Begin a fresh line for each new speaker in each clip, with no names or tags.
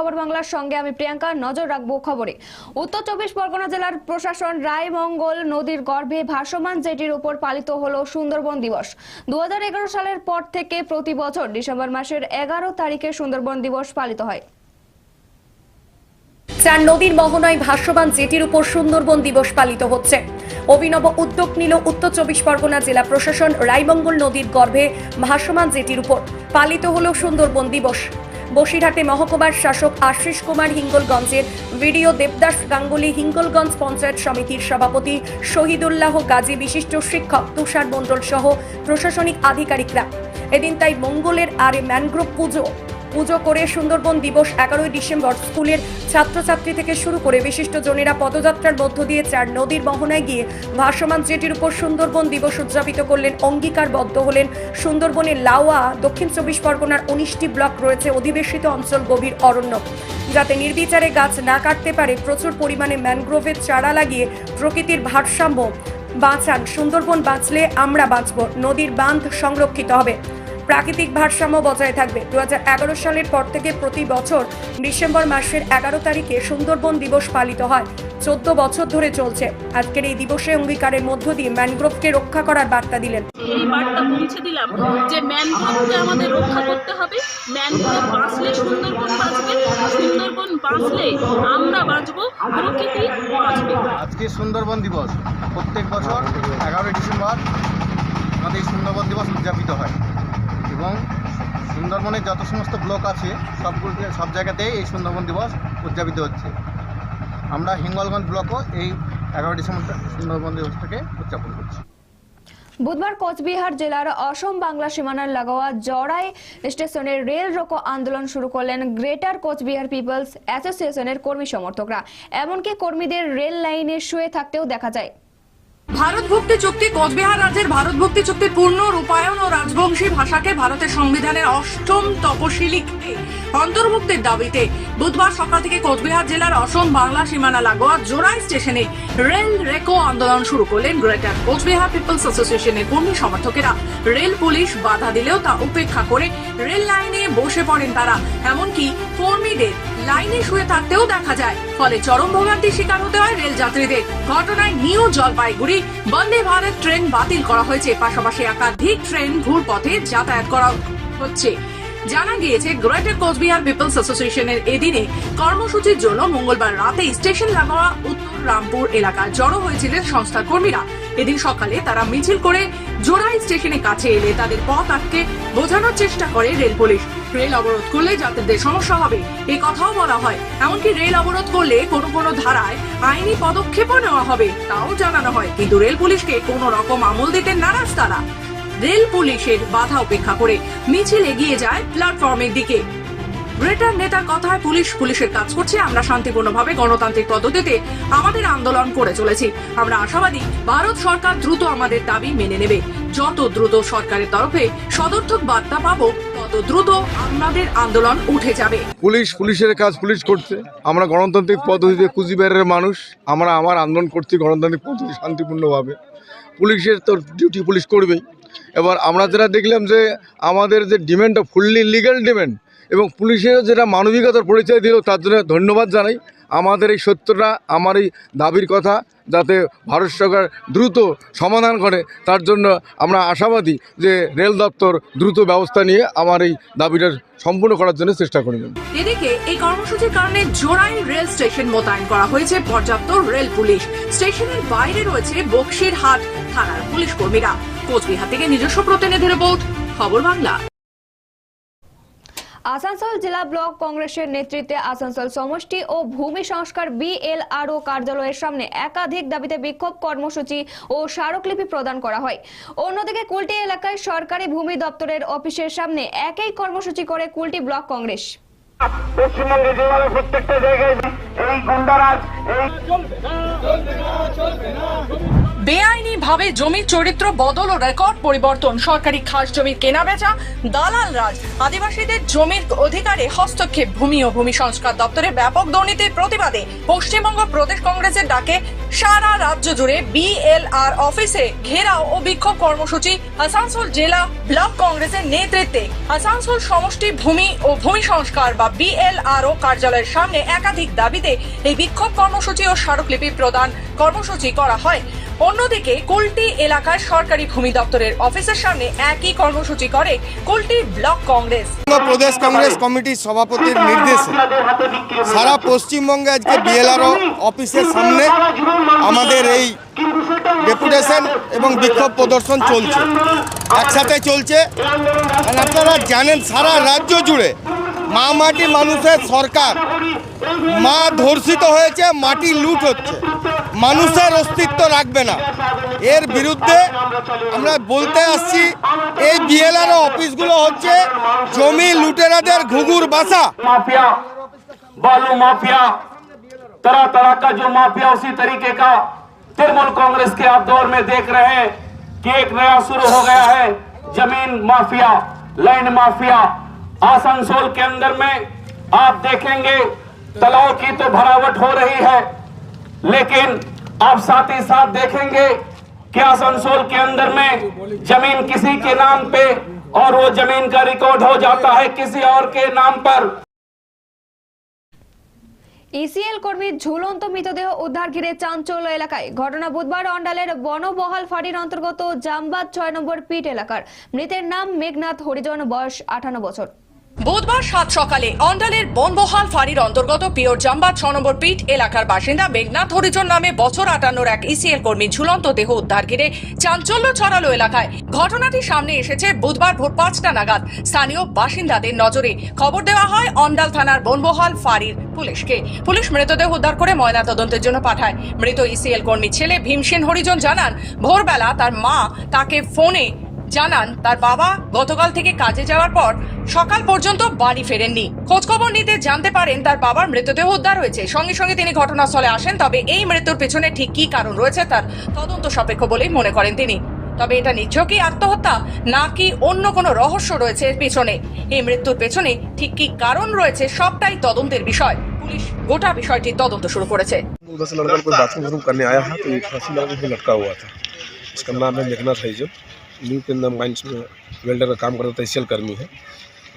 খবর বাংলার সঙ্গে আমি প্রিয়াঙ্কা, নজর রাখব খবরে। উত্তর চব্বিশ পরগনা জেলার প্রশাসন রায়মঙ্গল নদীর গর্ভে ভাসমান জেটির উপর পালিত হলো সুন্দরবন দিবস। দু সালের পর থেকে প্রতি বছর ডিসেম্বর মাসের এগারো তারিখে সুন্দরবন দিবস পালিত হয়।
চার নদীর মোহনায় ভাষ্যবান জেটির উপর সুন্দরবন দিবস পালিত হচ্ছে। অভিনব উদ্যোগ নিল উত্তর চব্বিশ পরগনা জেলা প্রশাসন রায়মঙ্গল নদীর গর্ভে ভাসমান জেটির উপর। পালিত হল সুন্দরবন দিবস। বসিরহাটে মহকুমার শাসক আশিস কুমার হিঙ্গলগঞ্জের ভিডিও দেবদাস গাঙ্গুলি হিঙ্গলগঞ্জ পঞ্চায়েত সমিতির সভাপতি শহীদুল্লাহ গাজী, বিশিষ্ট শিক্ষক তুষার মণ্ডল সহ প্রশাসনিক আধিকারিকরা। এদিন তাই মঙ্গলের আরে ম্যানগ্রোভ পুজো পুজো করে সুন্দরবন দিবস এগারোই ডিসেম্বর স্কুলের ছাত্রছাত্রী থেকে শুরু করে বিশিষ্ট জনেরা পদযাত্রার মধ্য দিয়ে চার নদীর মোহনায় গিয়ে ভাসমান জেটির উপর সুন্দরবন দিবস উদযাপিত করলেন, অঙ্গীকারবদ্ধ হলেন। সুন্দরবনের লাওয়া, দক্ষিণ চব্বিশ পরগনার উনিশটি ব্লক রয়েছে, অধিবেশিত অঞ্চল গভীর অরণ্য। যাতে নির্বিচারে গাছ না কাটতে পারে, প্রচুর পরিমাণে ম্যানগ্রোভের চারা লাগিয়ে প্রকৃতির ভারসাম্য বাঁচান। সুন্দরবন বাঁচলে আমরা বাঁচব, নদীর বাঁধ সংরক্ষিত হবে। প্রাকৃতিক ভারসাম্য বজায় থাকবে। দু হাজার এগারো সালের পর থেকে প্রতি বছর ডিসেম্বর মাসের এগারো তারিখে সুন্দরবন দিবস পালিত হয়। চোদ্দ বছর ধরে চলছে। আজকের এই দিবসে অঙ্গীকারের মধ্য দিয়ে ম্যানগ্রোভকে রক্ষা করার বার্তা দিলেন।
এই বার্তা পৌঁছে দিলাম যে ম্যানগ্রোভকে আমাদের রক্ষা করতে হবে। ম্যানগ্রোভ বাঁচলে সুন্দরবন বাঁচবে সুন্দরবন বাঁচলে আমরা বাঁচবো প্রকৃতি বাঁচবে।
আজকে সুন্দরবন দিবস। প্রত্যেক বছর এগারোই ডিসেম্বর আমাদের সুন্দরবন দিবস উদযাপিত হয়। এবং সুন্দরবনের যত সমস্ত ব্লক আছে, সবগুলোতে, সব জায়গাতেই এই সুন্দরবন দিবস উদযাপিত হচ্ছে। আমরা হিঙ্গলগঞ্জ ব্লকও এই এগারো ডিসেম্বর সুন্দরবন দিবসটাকে উদযাপন করছি।
বুধবার কোচবিহার জেলার অসম বাংলা সীমানার লাগোয়া জড়াই স্টেশনের রেল রোকো আন্দোলন শুরু করলেন গ্রেটার কোচবিহার পিপলস অ্যাসোসিয়েশনের কর্মী সমর্থকরা। এমনকি কর্মীদের রেল লাইনে শুয়ে থাকতেও দেখা যায়।
ভারত ভক্তি চুক্তি, কোচবিহার রাজ্যের ভারত ভক্তি চুক্তির পূর্ণ রূপায়ণ ও রাজবংশী ভাষাকে ভারতের সংবিধানের অষ্টম তপশিলিকে অন্তর্ভুক্তির দাবিতে বুধবার সকাল থেকে কোচবিহার জেলার অসম, বাংলা, সীমানা, লাগোয়া জোড়াই স্টেশনে রেল রেকো আন্দোলন শুরু করলেন গ্রেটার কোচবিহার পিপলস অ্যাসোসিয়েশনের কর্মী সমর্থকেরা। রেল পুলিশ বাধা দিলেও তা উপেক্ষা করে রেল লাইনে বসে পড়েন তারা, এমনকি কর্মীদের লাইনে শুয়ে থাকতেও দেখা যায়। ফলে চরম ভোগান্তির শিকার হতে হয় রেল যাত্রীদের ঘটনায় নিউ জলপাইগুড়ি বন্দে ভারত ট্রেন বাতিল করা হয়েছে। পাশাপাশি একাধিক ট্রেন ঘুর পথে যাতায়াত করা হচ্ছে। জানা গিয়েছে, গ্রেটার কোচবিহার পিপলস অ্যাসোসিয়েশনের এদিনে কর্মসূচির জন্য মঙ্গলবার রাতে স্টেশন লাগোয়া উত্তর রামপুর এলাকায় জড়ো হয়েছিলেন সংস্থার কর্মীরা। এদিন সকালে তারা মিছিল করে জোড়াই স্টেশনের কাছে এলে তাদের পথ আটকে বোঝানোর চেষ্টা করে রেল পুলিশ। রেল অবরোধ করলে যাত্রীদের সমস্যা হবে, এ কথাও বলা হয়। এমনকি রেল অবরোধ করলে কোনো কোনো ধারায় আইনি পদক্ষেপও নেওয়া হবে, তাও জানানো হয়। কিন্তু রেল পুলিশকে কোনো রকম আমল দিতে নারাজ তারা। রেল পুলিশের বাধা উপেক্ষা করে মিছিল এগিয়ে যায় প্ল্যাটফর্মের দিকে। গ্রেটার নেতার কথায় পুলিশ পুলিশের কাজ করছে, আমরা শান্তিপূর্ণভাবে গণতান্ত্রিক পদ্ধতিতে আমাদের আন্দোলন করে চলেছি। আমরা আশাবাদী, ভারত সরকার দ্রুত আমাদের দাবি মেনে নেবে। যত দ্রুত সরকারের তরফে সদর্থক বার্তা পাবো, তত দ্রুত আমাদের আন্দোলন উঠে যাবে।
পুলিশ পুলিশের কাজ পুলিশ করছে। আমরা গণতান্ত্রিক পদ্ধতিতে কুচবিহারের মানুষ। আমরা আমার আন্দোলন করছি গণতান্ত্রিক পদ্ধতি শান্তিপূর্ণভাবে। পুলিশের তো ডিউটি পুলিশ করবেই। এবার আমরা যেটা দেখলাম যে আমাদের যে ডিমান্ডটা ফুললি লিগ্যাল ডিমান্ড এবং পুলিশের যেটা মানবিকতার পরিচয় দিল, তার জন্য ধন্যবাদ জানাই। আমাদের এই সত্যটা, আমার এই দাবির কথা যাতে ভারত সরকার দ্রুত সমাধান করে, তার জন্য আমরা আশাবাদী যে রেল দপ্তর দ্রুত ব্যবস্থা নিয়ে আমার এই দাবিটা সম্পূর্ণ করার জন্য চেষ্টা করবেন
এদিকে, এই কর্মসূচির কারণে জোড়াই রেল স্টেশন মোতায়েন করা হয়েছে পর্যাপ্ত রেল পুলিশ। স্টেশনের বাইরে রয়েছে বক্সিরহাট থানার পুলিশ কর্মীরা। কোচবিহার থেকে নিজস্ব প্রতিনিধি রিপোর্ট, খবর বাংলা।
আসানসোল জেলা ব্লক কংগ্রেসের নেতৃত্বে আসানসোল সমষ্টি ও ভূমি সংস্কার বিএলআরও কার্যালয়ের সামনে একাধিক দাবিতে বিক্ষোভ কর্মসূচি ও স্মারকলিপি প্রদান করা হয়। অন্যদিকে কুলটি এলাকায় সরকারি ভূমি দপ্তরের অফিসের সামনে একই কর্মসূচি করে কুলটি ব্লক কংগ্রেস।
পশ্চিমবঙ্গে যেভাবে প্রত্যেকটা জায়গায় এই গুন্ডারাজ এই
বেআইনি ভাবে জমির চরিত্র বদল ও রেকর্ড পরিবর্তন। সরকারি খাস জমির কেনা বেচা দালাল রাজ। আদিবাসীদের জমির অধিকারে হস্তক্ষেপ, ভূমি ও ভূমি সংস্কার দপ্তরের ব্যাপক দুর্নীতির প্রতিবাদে পশ্চিমবঙ্গ প্রদেশ কংগ্রেসের ডাকে সারা রাজ্য জুড়ে বিএলআর অফিসে ঘেরাও ও বিক্ষোভ কর্মসূচি। আসানসোল জেলা ব্লক কংগ্রেসের নেতৃত্বে আসানসোল সমষ্টি ভূমি ও ভূমি সংস্কার বা বিএলআরও কার্যালয়ের সামনে একাধিক দাবিতে এই বিক্ষোভ কর্মসূচি ও স্মারকলিপি প্রদান কর্মসূচি করা হয়। অন্যদিকে কুলটি এলাকার সরকারি ভূমি দপ্তরের অফিসের সামনে একই কর্মসূচি করে কুলটি ব্লক কংগ্রেস।
প্রদেশ কংগ্রেস কমিটির সভাপতির নির্দেশে সারা পশ্চিমবঙ্গে আজকে বিএলআরও অফিসের সামনে আমাদের এই ডেপুটেশন এবং বিক্ষোভ প্রদর্শন চলছে। একসাথে চলছে। আপনারা জানেন, সারা রাজ্য জুড়ে মা মাটি মানুষের সরকার মা ধর্ষিত হয়েছে, মাটি লুট হচ্ছে। মানুষের অস্তিত্ব রাখবে না এর বিরুদ্ধে আমরা বলতে আসছি এই বিএলআর অফিসগুলো হচ্ছে জমি লুটেরাদের ঘুঘুর বাসা
माफिया बालू माफिया तरह तरह का जो माफिया उसी तरीके का तृणमूल कांग्रेस के आप दौर में देख रहे हैं कि एक नया शुरू हो गया है जमीन माफिया लैंड माफिया आसनसोल के अंदर में आप देखेंगे तलाव की तो भरावट हो रही है लेकिन आप साथ ही साथ देखेंगे कि आसनसोल के अंदर में जमीन किसी के नाम पे और वो जमीन का रिकॉर्ड हो जाता है किसी और के नाम पर
ইসিএল কর্মীর ঝুলন্ত মৃতদেহ উদ্ধার ঘিরে চাঞ্চল্য এলাকায় ঘটনা বুধবার অন্ডালের বনবহাল ফাঁড়ির অন্তর্গত জামবাদ ছয় নম্বর পিট এলাকার মৃতের নাম মেঘনাথ হরিজন বয়স আঠান্ন বছর
বুধবার সাত সকালে অন্ডালের বনবহাল ফাঁড়ির অন্তর্গত পিওর জাম্বা ছ নম্বর পিট এলাকার বাসিন্দা মেঘনাথ হরিজন নামে বছর আটান্নর এক ইসিএল কর্মী ঝুলন্ত দেহ উদ্ধার ঘিরে চাঞ্চল্য ছড়ালো এলাকায়। ঘটনাটি সামনে এসেছে বুধবার ভোর পাঁচটা নাগাদ। স্থানীয় বাসিন্দাদের নজরে খবর দেওয়া হয় অন্ডাল থানার বনবহাল ফাঁড়ির পুলিশকে। পুলিশ মৃতদেহ উদ্ধার করে ময়না তদন্তের জন্য পাঠায়। মৃত ইসিএল কর্মী ছেলে ভীমসেন হরিজন জানান, ভোরবেলা তার মা তাকে ফোনে জানান তার বাবা গতকাল থেকে কাজে যাওয়ার পর সকাল পর্যন্ত বাড়ি ফেরেননি খোঁজখবর নিতে জানতে পারেন তার বাবার মৃতদেহ উদ্ধার হয়েছে সঙ্গে সঙ্গে তিনি ঘটনাস্থলে আসেন তবে এই মৃত্যুর পেছনে ঠিক কী কারণ রয়েছে তার তদন্ত সাপেক্ষ বলেই মনে করেন তিনি তবে এটা নিছকই আত্মহত্যা নাকি অন্য কোনো রহস্য রয়েছে এর পেছনে এই মৃত্যুর পেছনে ঠিক কী কারণ রয়েছে সবটাই তদন্তের বিষয় পুলিশ গোটা বিষয়টির তদন্ত শুরু করেছে
उधर से लड़का कोई बाथरूम वाथरूम करने आया था तो एक फांसी लगा के लटका हुआ था इसका नाम है मेघनाथ है जो न्यू के अंदर माइंस में वेल्डर का काम करता था एशियल कर्मी है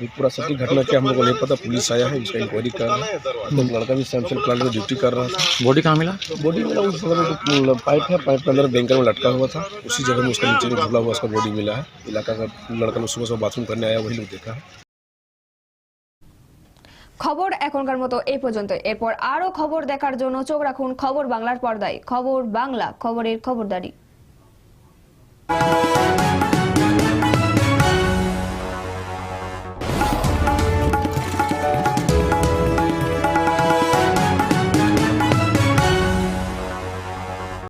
ये पूरा सटीक घटना क्या हम लोग को नहीं पता पुलिस आया है इसका इंक्वायरी कर रहा है तो लड़का भी सैमसंग प्लांट में ड्यूटी कर रहा था
बॉडी कहाँ मिला
बॉडी मिला उस जगह में जो पाइप है पाइप के अंदर बैंकर में लटका हुआ था उसी जगह में उसका नीचे में झूला हुआ उसका बॉडी मिला है इलाका का लड़का लोग सुबह सुबह बाथरूम करने आया वही लोग देखा है
খবর এখনকার মতো এই পর্যন্ত এরপর আরো খবর দেখার জন্য চোখ রাখুন খবর বাংলার পর্দায় খবর বাংলা খবরের খবরদারি